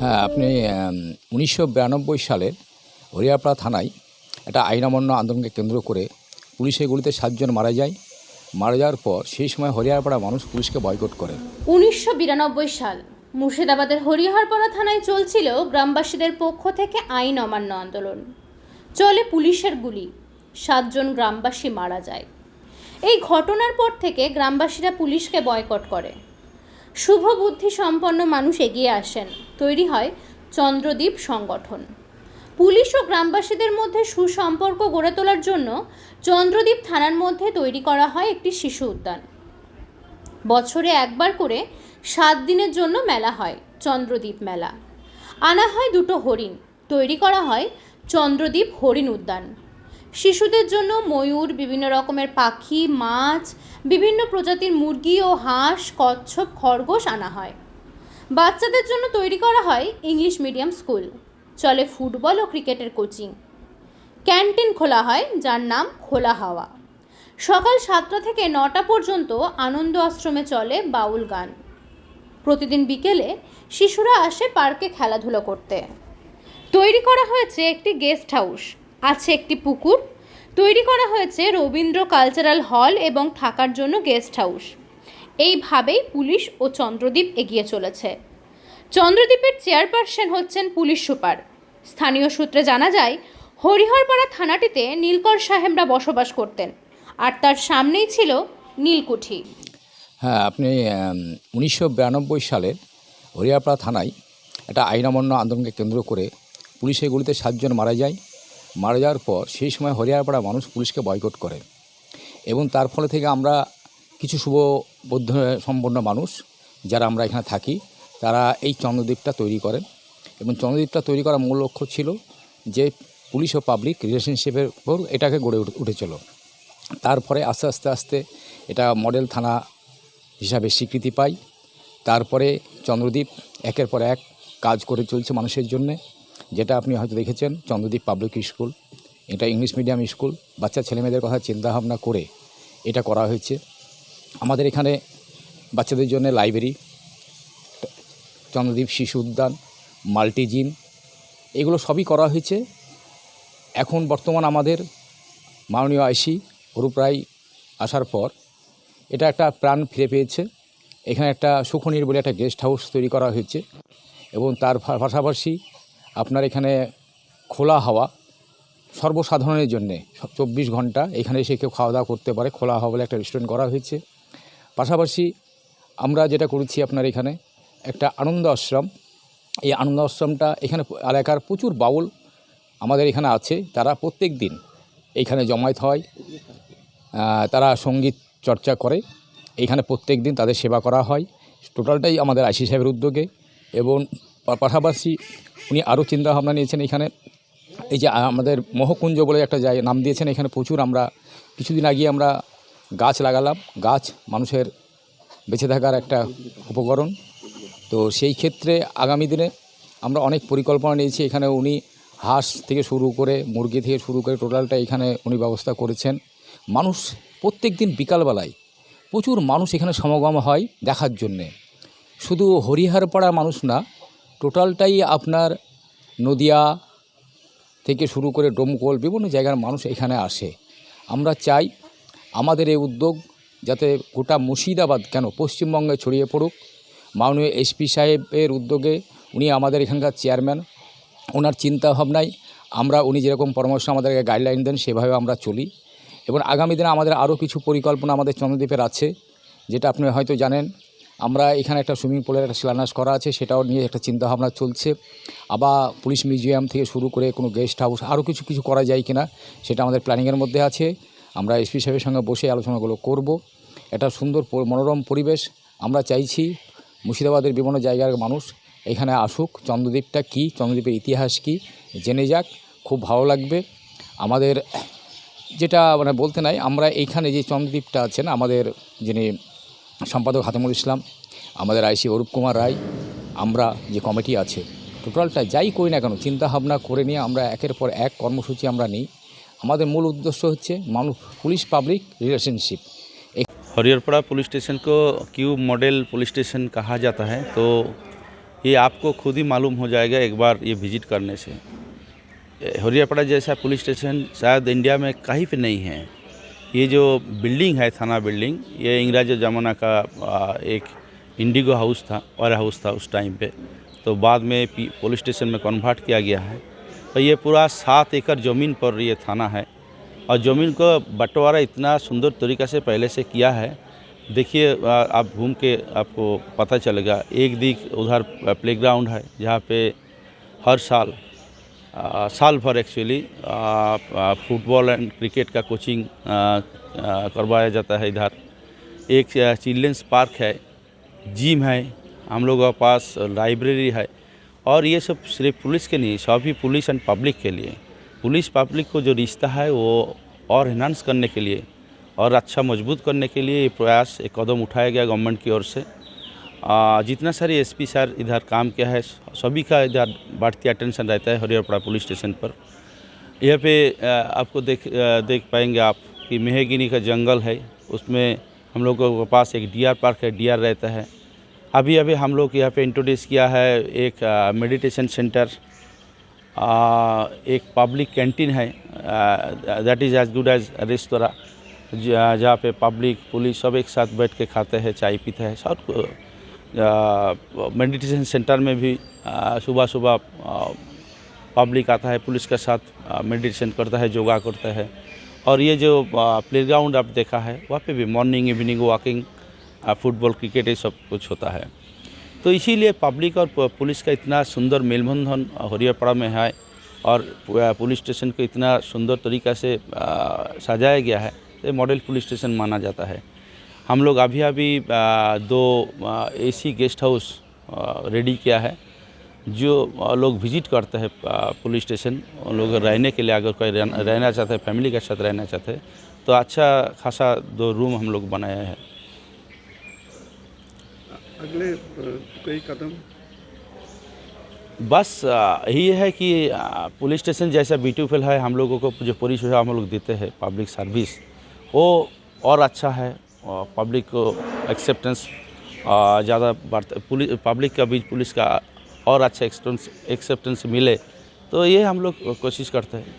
হ্যাঁ আপনি উনিশশো বিরানব্বই সালের হরিয়াপাড়া থানায় একটা আইন অমান্য আন্দোলনকে কেন্দ্র করে পুলিশের গুলিতে সাতজন মারা যায়। মারা যাওয়ার পর সেই সময় হরিয়ারপাড়া মানুষ পুলিশকে বয়কট করে। উনিশশো বিরানব্বই সাল মুর্শিদাবাদের হরিহরপাড়া থানায় চলছিল গ্রামবাসীদের পক্ষ থেকে আইন অমান্য আন্দোলন। চলে পুলিশের গুলি, সাতজন গ্রামবাসী মারা যায়। এই ঘটনার পর থেকে গ্রামবাসীরা পুলিশকে বয়কট করে। শুভ বুদ্ধি সম্পন্ন মানুষ এগিয়ে আসেন। তৈরি হয় চন্দ্রদ্বীপ সংগঠন। পুলিশ ও গ্রামবাসীদের মধ্যে সুসম্পর্ক গড়ে তোলার জন্য চন্দ্রদ্বীপ থানার মধ্যে তৈরি করা হয় একটি শিশু উদ্যান। বছরে একবার করে সাত দিনের জন্য মেলা হয়, চন্দ্রদ্বীপ মেলা। আনা হয় দুটো হরিণ, তৈরি করা হয় চন্দ্রদ্বীপ হরিণ উদ্যান। শিশুদের জন্য ময়ূর, বিভিন্ন রকমের পাখি, মাছ বিভিন্ন প্রজাতির মুরগি ও হাঁস, কচ্ছপ, খরগোশ আনা হয়। বাচ্চাদের জন্য তৈরি করা হয় ইংলিশ মিডিয়াম স্কুল। চলে ফুটবল ও ক্রিকেটের কোচিং। ক্যান্টিন খোলা হয়, যার নাম খোলা হাওয়া। সকাল সাতটা থেকে নটা পর্যন্ত আনন্দ আশ্রমে চলে বাউল গান। প্রতিদিন বিকেলে শিশুরা আসে পার্কে খেলাধুলো করতে। তৈরি করা হয়েছে একটি গেস্ট হাউস, আছে একটি পুকুর তৈরি করা হয়েছে রবীন্দ্র কালচারাল হল এবং থাকার জন্য গেস্ট হাউস। এইভাবেই পুলিশ ও চন্দ্রদ্বীপ এগিয়ে চলেছে। চন্দ্রদ্বীপের চেয়ারপারসন হচ্ছেন পুলিশ সুপার। স্থানীয় সূত্রে জানা যায়, হরিহরপাড়া থানাটিতে নীলকর সাহেবরা বসবাস করতেন আর তার সামনেই ছিল নীলকুঠি। হ্যাঁ আপনি উনিশশো বিরানব্বই সালের হরিয়াপাড়া থানায় একটা আইন অমান্য আন্দোলনকে কেন্দ্র করে পুলিশের গুলিতে সাতজন মারা যায়। মারা যাওয়ার পর সেই সময় হরিয়ারপাড়া মানুষ পুলিশকে বয়কট করে। এবং তার ফলে থেকে আমরা কিছু শুভবদ্ধ সম্পন্ন মানুষ যারা আমরা এখানে থাকি, তারা এই চন্দ্রদ্বীপটা তৈরি করেন এবং চন্দ্রদ্বীপটা তৈরি করার মূল লক্ষ্য ছিল যে পুলিশ ও পাবলিক রিলেশনশিপের উপর এটাকে গড়ে উঠে- উঠেছিল। তারপরে আস্তে আস্তে আস্তে এটা মডেল থানা হিসাবে স্বীকৃতি পাই। তারপরে চন্দ্রদ্বীপ একের পর এক কাজ করে চলছে মানুষের জন্যে। যেটা আপনি হয়তো দেখেছেন, চন্দ্রদ্বীপ পাবলিক স্কুল। এটা ইংলিশ মিডিয়াম স্কুল। বাচ্চা ছেলেমেয়েদের কথা চিন্তাভাবনা করে এটা করা হয়েছে। আমাদের এখানে বাচ্চাদের জন্য লাইব্রেরি, চন্দ্রদ্বীপ শিশু উদ্যান মাল্টিজিম এগুলো সবই করা হয়েছে। এখন বর্তমান আমাদের মাননীয় আইসি রায় আসার পর এটা একটা প্রাণ ফিরে পেয়েছে। এখানে একটা সুখনির বলে একটা গেস্ট হাউস তৈরি করা হয়েছে এবং তার পাশাপাশি আপনার এখানে খোলা হাওয়া সর্বসাধারণের জন্যে। চব্বিশ ঘণ্টা এখানে এসে কেউ খাওয়া দাওয়া করতে পারে। খোলা হাওয়া বলে একটা রেস্টুরেন্ট করা হয়েছে। পাশাপাশি আমরা যেটা করেছি আপনার এখানে, একটা আনন্দ আশ্রম। এই আনন্দ আশ্রমটা এখানে এলাকার প্রচুর বাউল আমাদের এখানে আছে। তারা প্রত্যেক দিন এইখানে জমায়েত হয়। তারা সংগীত চর্চা করে। এইখানে প্রত্যেক দিন তাদের সেবা করা হয়। টোটালটাই আমাদের আইসি সাহেবের উদ্যোগে। এবং পাশাপাশি উনি আরও চিন্তাভাবনা নিয়েছেন এখানে। এই যে আমাদের মহকুঞ্জ বলে একটা জায়গা নাম দিয়েছেন, এখানে প্রচুর আমরা, কিছুদিন আগে আমরা গাছ লাগালাম। গাছ মানুষের বেঁচে থাকার একটা উপকরণ। তো সেই ক্ষেত্রে আগামী দিনে আমরা অনেক পরিকল্পনা নিয়েছি। এখানে উনি হাঁস থেকে শুরু করে, মুরগি থেকে শুরু করে টোটালটা এখানে উনি ব্যবস্থা করেছেন। মানুষ প্রত্যেক দিন বিকালবেলায় প্রচুর মানুষ এখানে সমাগম হয় দেখার জন্যে। শুধু হরিহার হরিহারপাড়া মানুষ না টোটালটাই আপনার নদিয়া থেকে শুরু করে ডোমকল, বিভিন্ন জায়গার মানুষ এখানে আসে। আমরা চাই আমাদের এই উদ্যোগ যাতে গোটা মুর্শিদাবাদ কেন পশ্চিমবঙ্গে ছড়িয়ে পড়ুক। মাননীয় এসপি সাহেবের উদ্যোগে উনি আমাদের এখানকার চেয়ারম্যান, ওনার চিন্তাভাবনায় আমরা উনি যেরকম পরামর্শ আমাদেরকে গাইডলাইন দেন, সেভাবে আমরা চলি। এবং আগামী দিনে আমাদের আরও কিছু পরিকল্পনা আমাদের চন্দ্রদ্বীপের আছে, যেটা আপনি হয়তো জানেন আমরা এখানে একটা সুইমিং পুলের একটা শিলান্যাস করা আছে, সেটাও নিয়ে একটা চিন্তাভাবনা চলছে। আবার পুলিশ মিউজিয়াম থেকে শুরু করে কোনো গেস্ট হাউস, আরও কিছু কিছু করা যায় কিনা, সেটা আমাদের প্ল্যানিংয়ের মধ্যে আছে। আমরা এসপি সাহেবের সঙ্গে বসে আলোচনাগুলো করব। একটা সুন্দর মনোরম পরিবেশ আমরা চাইছি। মুর্শিদাবাদের বিভিন্ন জায়গার মানুষ এখানে আসুক। চন্দ্রদ্বীপটা কী, চন্দ্রদ্বীপের ইতিহাস কী, জেনে যাক। খুব ভালো লাগবে। আমাদের যেটা মানে বলতে নাই, আমরা এইখানে যে চন্দ্রদ্বীপটা আছেন আমাদের যিনি সম্পাদক হাতেমুল ইসলাম আমাদের আইসি অরূপ কুমার রায় আমরা যে কমিটি আছে টোটালটা যাই করি না কেন চিন্তা ভাবনা করে নিয়ে আমরা একের পর এক কর্মসূচি আমরা নিই আমাদের মূল উদ্দেশ্য হচ্ছে মানুষ police public relationship Hariharpara police station को क्यूब मॉडल पुलिस स्टेशन कहा जाता है तो ये आपको खुद ही मालूम हो जाएगा एक बार ये विजिट करने से हरियापड़ा जैसा पुलिस स्टेशन शायद इंडिया में कहीं पे नहीं है ये जो बिल्डिंग है, थाना बिल्डिंग, ये इंग्रज ज़माना का एक इंडिगो हाउस था, और हाउस था उस टाइम पे। तो बाद में पुलिस स्टेशन में कन्वर्ट किया गया है। तो ये पूरा सात एकड़ ज़मीन पर ये थाना है। और ज़मीन को बंटवारा इतना सुंदर तरीक़े से पहले से किया है। देखिए आप घूम के आपको पता चलेगा, एक दिख उधर प्लेग्राउंड है, जहाँ पे हर साल साल भर एक्चुअली फुटबॉल एंड क्रिकेट का कोचिंग आ, आ, करवाया जाता है इधर। एक चिल्ड्रेंस पार्क है जिम है हम लोगों के पास लाइब्रेरी है। और ये सब सिर्फ़ पुलिस के नहीं सभी पुलिस एंड पब्लिक के लिए। पुलिस पब्लिक को जो रिश्ता है वो और इन्हांस करने के लिए और अच्छा मज़बूत करने के लिए ये प्रयास एक कदम उठाया गया गवर्नमेंट की ओर से। आ, जितना सारे एसपी सर इधर काम किया है सभी का इधर बढ़ती अटेंशन रहता है हरियाणा पुलिस स्टेशन पर। यहाँ पे आपको देख देख पाएँगे आप कि मेहगिनी का जंगल है उसमें हम लोगों के पास एक डियर पार्क है डियर रहता है। अभी अभी हम लोग यहाँ पे इंट्रोड्यूस किया है एक मेडिटेशन सेंटर एक पब्लिक कैंटीन है that is as good as restaurant जहाँ पे पब्लिक पुलिस सब एक साथ बैठ के खाते हैं चाय पीते हैं सब मेडिटेशन सेंटर में भी सुबह सुबह पब्लिक आता है, पुलिस के साथ मेडिटेशन करता है, योगा करता है। और ये जो प्लेग्राउंड आप देखा है, वहाँ पे भी morning evening walking football cricket ये सब कुछ होता है। तो इसीलिए पब्लिक और पुलिस का इतना सुंदर मेलबंधन हरियापड़ा में है और पुलिस स्टेशन को इतना सुंदर तरीक़ा से सजाया गया है, ये मॉडल पुलिस स्टेशन माना जाता है। हम लोग अभी अभी दो एसी गेस्ट हाउस रेडी किया है जो लोग विज़िट करते हैं पुलिस स्टेशन उन लोग रहने के लिए अगर कोई रहना चाहते हैं फैमिली के साथ रहना चाहते हैं तो अच्छा खासा दो रूम हम लोग बनाए हैं। अगले कई कदम? बस यही है कि पुलिस स्टेशन जैसा ब्यूटीफुल है हम लोगों को जो पुलिस हम लोग देते हैं पब्लिक सर्विस वो और अच्छा है। पब्लिक को एक्सेप्टेंस ज़्यादा बढ़ता, पुलिस पब्लिक का बीच पुलिस का और अच्छा एक्सेप्टेंस मिले तो ये हम लोग कोशिश करते हैं।